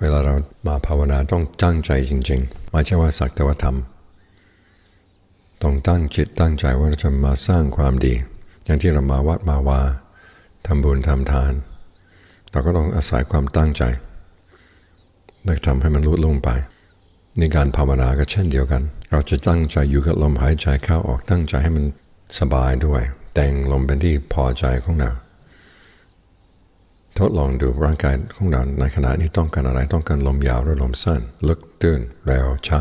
เวลาเรามาภาวนาต้องตั้งใจจริงๆไม่ใช่ว่าสักแต่ว่าทำต้องตั้งจิตตั้งใจว่าเราจะมาสร้างความดี อย่างที่เรามาวัดมาวาทำบุญทำทาน เราก็ต้องอาศัยความตั้งใจและทำให้มันลุล่วงไป ในการภาวนาก็เช่นเดียวกัน เราจะตั้งใจอยู่กับลมหายใจเข้าออกตั้งใจให้มันสบายด้วย แต่งลมเป็นที่พอใจของเรา ทดลองดูร่างกายของเราในขณะนี้ต้องการอะไรต้องการลมยาวหรือลมสั้น ลึกตื้นเร็วช้า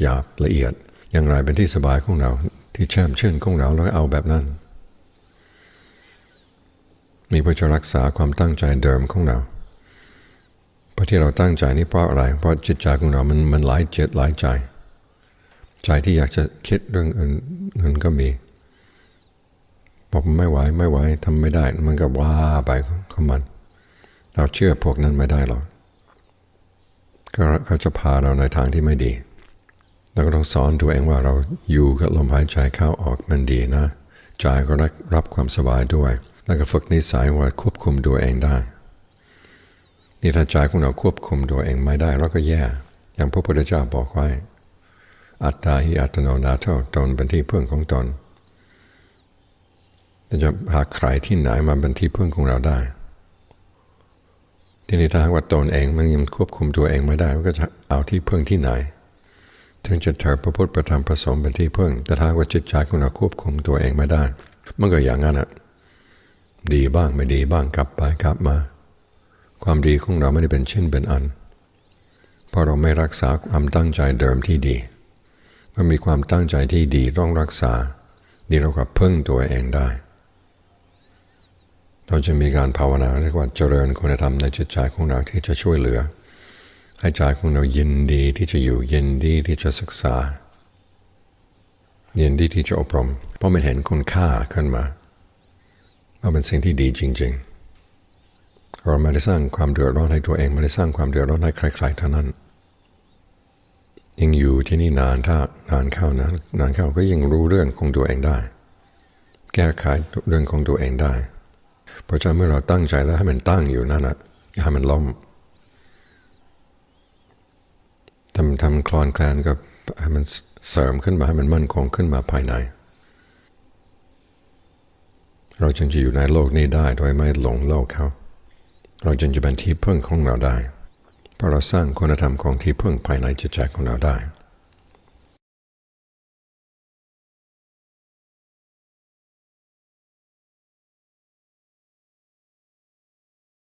หยาบละเอียด อย่างไรเป็นที่สบายของเราที่แช่มชื่นของเราแล้วก็เอาแบบนั้นมีเพื่อจะรักษาความตั้งใจเดิมของเราเพราะที่เราตั้งใจนี่เพราะอะไร เพราะจิตใจของเรามันมันหลายจิตหลายใจ ใจที่อยากจะคิดเรื่องอื่นเงินก็มีบอกไม่ไหวไม่ไหวทำไม่ได้ มันก็ว่าไปของมัน เราเชื่อพวกนั้นไม่ได้หรอกก็เขาจะพาเราในทางที่ไม่ดีเราก็ต้องสอนตัวเองว่าเราอยู่กับลมหายใจเข้าออกมันดีนะใจก็รับรับความสบายด้วย แล้วก็ฝึกนิสัยว่าควบคุมตัวเองได้นี่ถ้าใจของเราควบคุมตัวเองไม่ได้เราก็แย่ อย่างพระพุทธเจ้าบอกไว้ อัตตาหิอัตโนนาโถตนเป็นที่พึ่งของตนจะหาใครที่ไหนมาเป็นที่พึ่งของเราได้ ทีนี้ถ้าหากว่าตนเองมันยังควบคุมตัวเองไม่ได้มันก็จะเอาที่พึ่งที่ไหน ถึงจะเถิดพระพุทธประธรรมประสงค์เป็นที่พึ่ง แต่ถ้าว่าจิตใจของเราควบคุมตัวเองไม่ได้ มันก็อย่างนั้นอะดีบ้างไม่ดีบ้างกลับไปกลับมา ความดีของเราไม่ได้เป็นชิ้นเป็นอัน เพราะเราไม่รักษาความตั้งใจเดิมที่ดีเมื่อมีความตั้งใจที่ดีต้องรักษาดีเราก็พึ่งตัวเองได้ เราจะมีการภาวนาเรียกว่าเจริญคุณธรรมในจิตใจของเราที่จะช่วยเหลือ ให้ใจของเรายินดีที่จะอยู่ยินดีที่จะศึกษา ยินดีที่จะอบรม เพราะมันเห็นคุณค่าขึ้นมาว่าเป็นสิ่งที่ดีจริง ๆ เราไม่ได้สร้างความเดือดร้อนให้ตัวเองไม่ได้สร้างความเดือดร้อนให้ใครๆเท่านั้นยิ่งอยู่ที่นี่นานถ้านานเข้านะนานเข้าก็ยิ่งรู้เรื่องของตัวเองได้ แก้ไขเรื่องของตัวเองได้ เพราะฉะนั้นเมื่อเราตั้งใจแล้วให้มันตั้งอยู่นั่นนะอย่าให้มันล้มทำทำคลอนแคลนก็ให้มันเสริมขึ้นมาให้มันมั่นคงขึ้นมาภายใน เราจึงจะอยู่ในโลกนี้ได้โดยไม่หลงโลกเขา เราจึงจะเป็นที่พึ่งของเราได้ เพราะเราสร้างคุณธรรมของที่พึ่งภายในจิตใจของเราได้